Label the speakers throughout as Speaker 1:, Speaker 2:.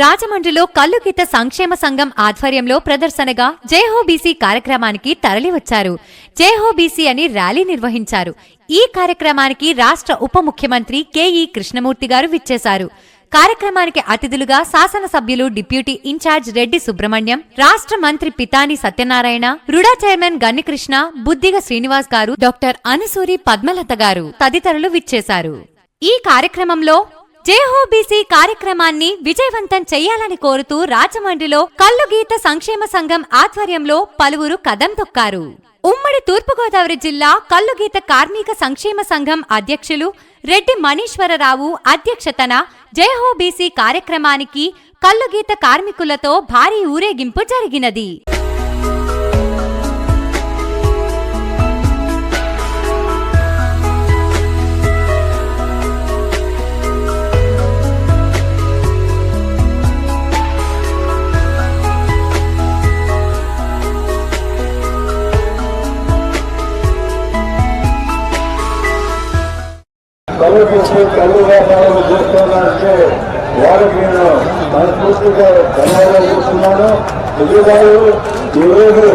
Speaker 1: రాజమండ్రిలో కల్లుకిత సంక్షేమ సంఘం ఆధ్వర్యంలో ప్రదర్శనగా జేహోబీసీ కార్యక్రమానికి తరలివచ్చారు. జేహోబీసీ అని ర్యాలీ నిర్వహించారు. ఈ కార్యక్రమానికి రాష్ట్ర ఉప ముఖ్యమంత్రి కెఈ కృష్ణమూర్తి గారు విచ్చేశారు. కార్యక్రమానికి అతిథులుగా శాసనసభ్యులు డిప్యూటీ ఇన్ఛార్జ్ రెడ్డి సుబ్రహ్మణ్యం రాష్ట్ర మంత్రి Pithani Satyanarayana RUDA chairman Gannikrishna Buddiga Srinivas garu doctor Anusuri Padmalatha గారు తదితరులు విచ్చేశారు. ఈ కార్యక్రమంలో జేహోబీసీ కార్యక్రమాన్ని విజయవంతం చేయాలని కోరుతూ రాజమండ్రిలో కల్లుగీత సంక్షేమ సంఘం ఆధ్వర్యంలో పలువురు కదం తొక్కారు. ఉమ్మడి తూర్పుగోదావరి జిల్లా కల్లుగీత కార్మిక సంక్షేమ సంఘం అధ్యక్షులు రెడ్డి మనీశ్వరరావు అధ్యక్షతన జయహోబీసీ కార్యక్రమానికి కల్లుగీత కార్మికులతో భారీ ఊరేగింపు జరిగినది.
Speaker 2: చూసి వ్యాపారాలు చేస్తున్నారంటే వాళ్ళకి నేను మనస్ఫూర్తిగా ధన్యవాదాలు చేస్తున్నాను ఎందుకంటే ఈరోజు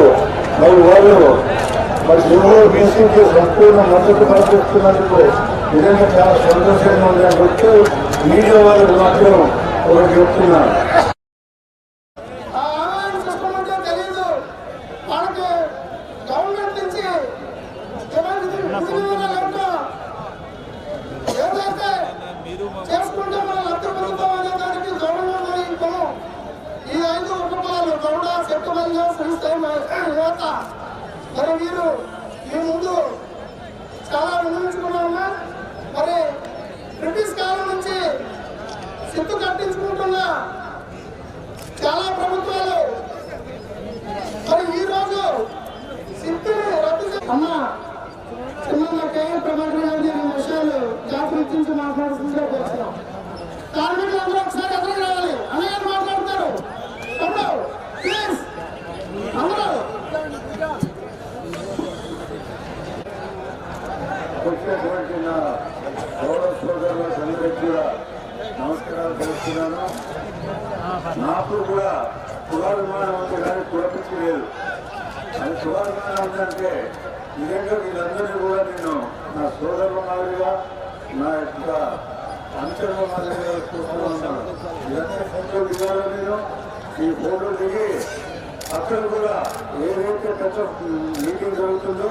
Speaker 2: మరి వాళ్ళు మరి ఎవరో బీసీకి సంపూర్ణ మద్దతు కల్పిస్తున్నందుకు నిజంగా చాలా సంతోషంగా ఉందని చెప్తూ మీడియా వాళ్ళకి మాత్రం ఒకటి చెప్తున్నాను. వచ్చినటువంటి నా గౌరవ సోదరులందరికీ కూడా నమస్కారాలు తెలుస్తున్నాను నాకు కూడా కులాభిమానం ఉంది కానీ కులపిచ్చి లేదు. అది కులాభిమానం ఉందంటే నిజంగా వీళ్ళందరినీ కూడా నేను నా సోదరుల మాదిరిగా నా యొక్క అంచర్ల మాదిరిగా చూస్తూ ఉన్నాను. ఇవన్నీ ఫోటో దిగాలో నేను. ఈ ఫోటో దిగి అక్కడ కూడా ఏదైతే పెద్ద మీటింగ్ జరుగుతుందో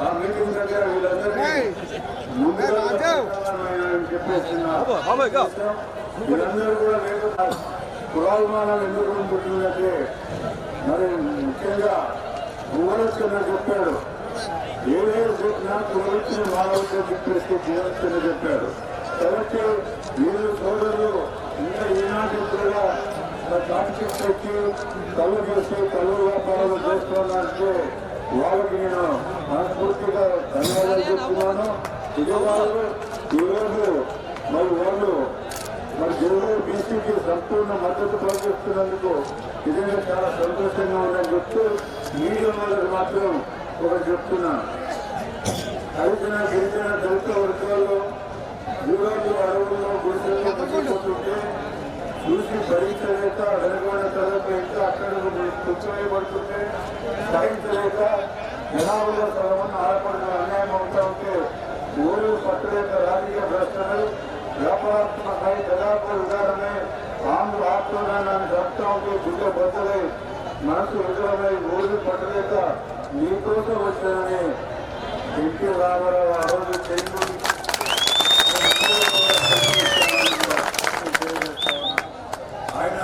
Speaker 2: ఆ మీటింగ్ దగ్గర వీళ్ళందరినీ ముందుగా చెప్పేస్తున్నారు వీళ్ళందరూ కూడా లేకుండా కులాభిమానాలు ఎందుకు ఉంటుందంటే మరి ముఖ్యంగా భువనేశ్వర చెప్పాడు. ఏడేడు చెప్పినా కులవచ్చిన మానవుడితో చెప్పేస్తే భువనేశ్వర చెప్పాడు. కాబట్టి వీళ్ళు సోదరులు ఇంకా ఈనాటి కూడా కాన్ఫ్లిక్ట్ వచ్చి కళ్ళు చేసి కళ్ళు వ్యాపారాలు చేసుకోవాలంటే వాళ్ళకి నేను మనస్ఫూర్తిగా ధన్యవాదాలు చెప్తున్నాను. ఇదే వాళ్ళు ఈరోజు మరి వాళ్ళు మరి జగన్ బీసీకి సంపూర్ణ మద్దతు ప్రకటిస్తున్నందుకు నిజంగా చాలా సంతోషంగా ఉందని చెప్తూ మీడియా వాళ్ళకి మాత్రం ఒకటి చెప్తున్నాను హరిజన గిరిజన దళిత వర్గాల్లో ఊరళ్ళు అడవుల్లో గుడిసెల్లో పడిపోతుంటే చూసి భరించలేక వెనుకబడిన తరగతి ఇంకా అక్కడ కూర్చోబడుతుంటే సహించలేక జనాభాలో సగమని ఆడపడిన అన్యాయం అవుతా ఉంటే ఊరు పట్టలేక రాజకీయ భ్రష్టలు వ్యాపారాత్మక దాదాపు ఉదాహరణ ఆంధ్ర ఆత్మగానాన్ని చెప్తా ఉంటే గుడ్డ బద్దలై మనసు విడుదలై ఊరు పట్టలేక నీకోసం వచ్చానని ఎన్టీ రామారావు ఆ రోజు చెయ్యి ఆయన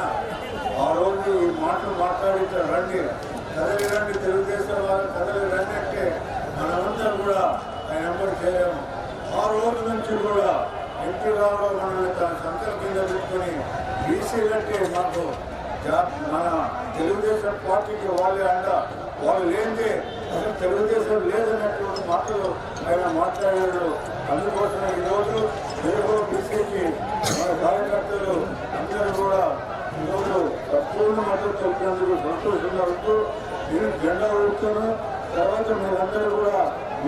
Speaker 2: ఆ రోజు ఈ మాటలు మాట్లాడితే రండి కదలి రండి తెలుగుదేశం వారు కదలి రండి అంటే మనమంతా కూడా ఆయన ఎవరు చేయలేము. ఆ రోజు నుంచి కూడా ఎన్టీ రావడం మనల్ని తన సంతల కింద పెట్టుకొని బీసీలంటే మాకు మన తెలుగుదేశం పార్టీకి వాళ్ళే అంట. వాళ్ళు లేనిదే అసలు తెలుగుదేశం లేదన్నటువంటి మాటలు ఆయన మాట్లాడాడు. అందుకోసం ఈరోజు తెలుగు బీసీకి మన కార్యకర్తలు అందరూ కూడా ఈరోజు సంపూర్ణ మద్దతు తెలిపినందుకు సంతోషంగా ఉంటూ నేను జెండా ఊపుతాను తర్వాత మీరందరూ కూడా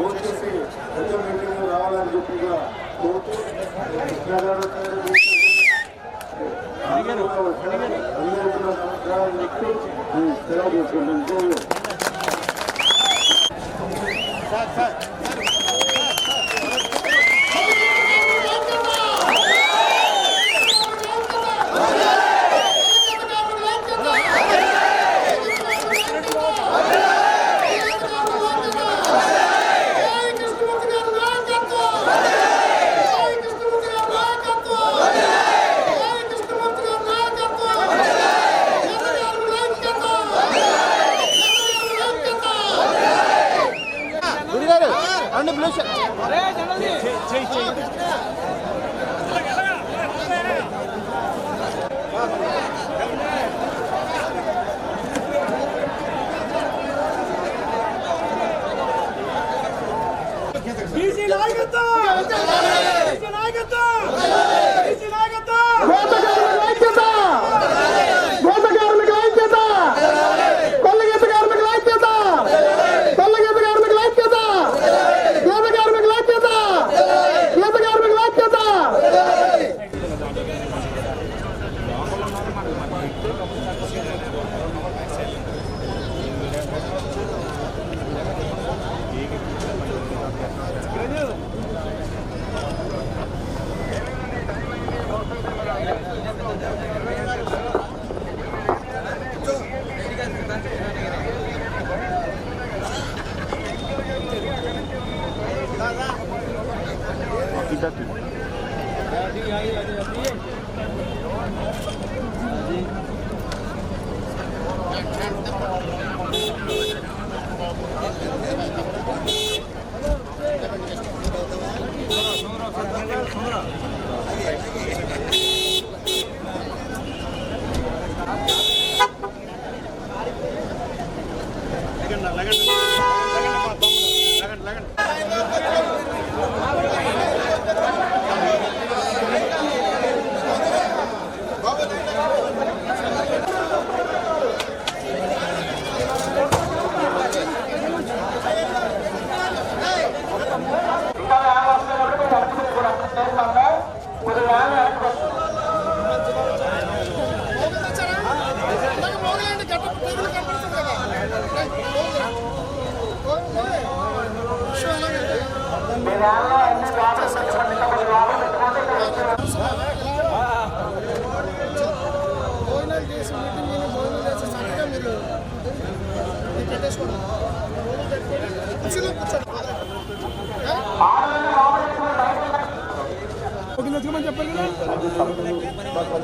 Speaker 2: ఓట్ చేసి పెద్ద మీటింగ్ రావాలని చెప్పి కూడా కోరుతూ అందరికీ కూడా నమస్కారాలు చెప్తూ సెలవు
Speaker 3: బీసీ నాయకత్వం బీసీ నాయకత్వం బీసీ నాయకత్వం
Speaker 4: Kentucky. Legan, legan.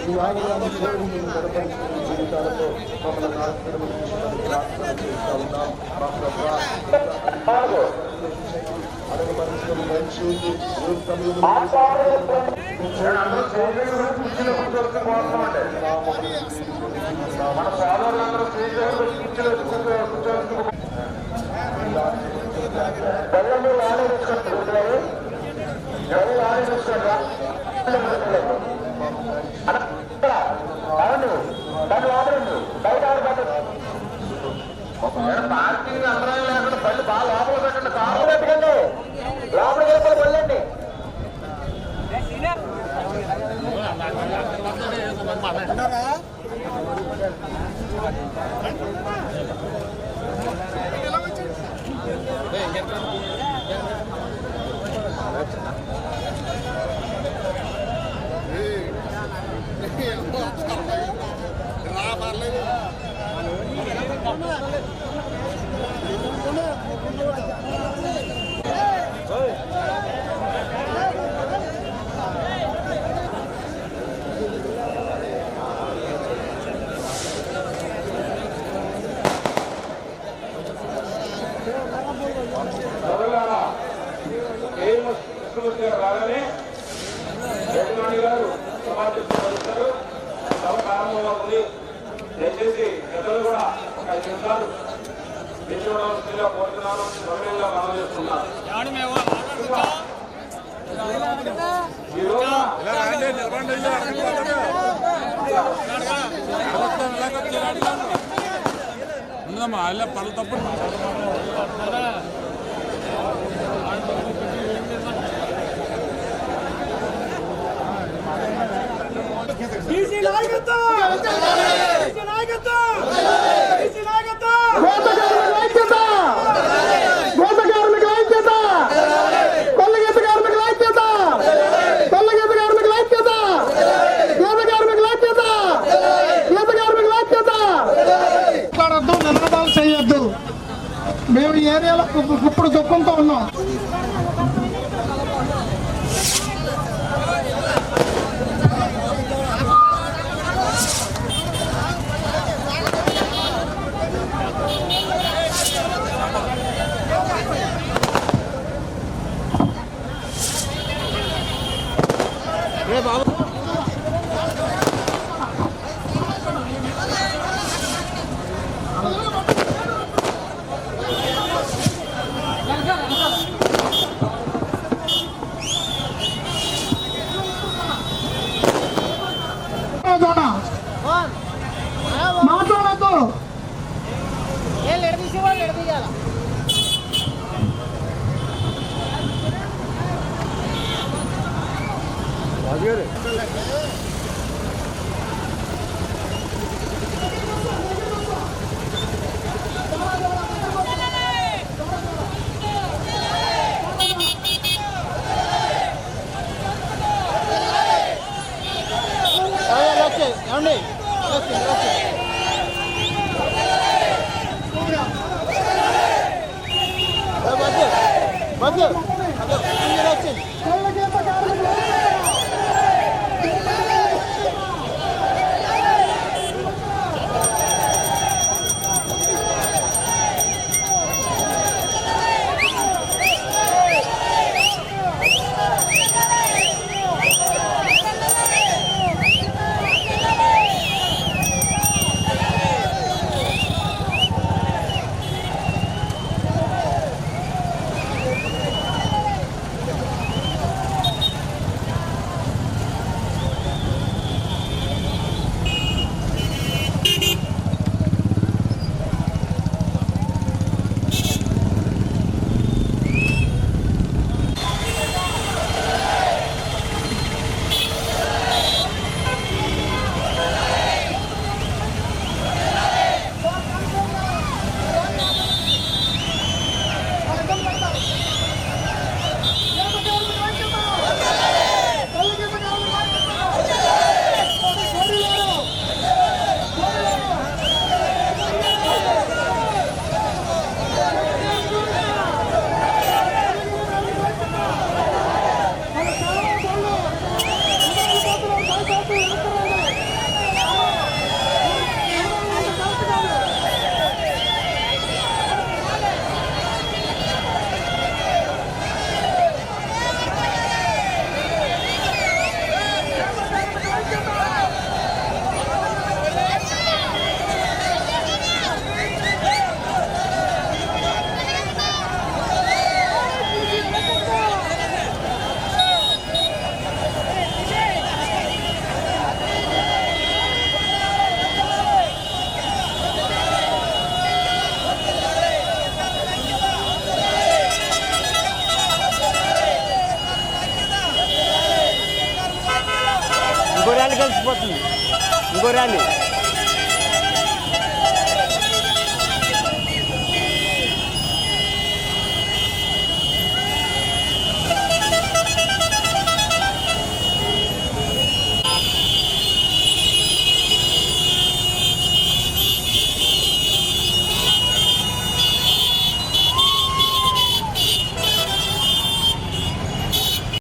Speaker 4: చెయ్యండి పైసలు పెట్టుకోండి.
Speaker 2: మన సోదరులందరూ స్టేజ్ దగ్గర కూర్చొని కూర్చోవలసింది బెల్లంలో లారీ తీసుకుంటారు ఎవరు లారీ తీసుకుంటారా అవును పార్కింగ్ అందరం లేకుండా బండి బాగా లోపల పెట్టండి కారు పెట్టకండి. లోపలికి వెళ్ళిపోయి వెళ్ళండి
Speaker 4: రా పర్లేదు
Speaker 2: సమాజం పలుకుతారు సభ ప్రారంభమవుతుంది దయచేసి పెద్దలు కూడా ఒక ఐదు నిమిషాలు కోరుతున్నాను గౌరవంగా మనం చేస్తున్నాను
Speaker 3: బీసీ నాయకత్వం బీసీ నాయకత్వం బీసీ నాయకత్వం
Speaker 5: మేము ఈ ఏరియాలో ఇప్పుడు- ఇప్పుడు దుఃఖంతో ఉన్నాం.
Speaker 6: ఇంకో ర్యాలీ కలిసిపోతుంది. ఇంకో ర్యాలీ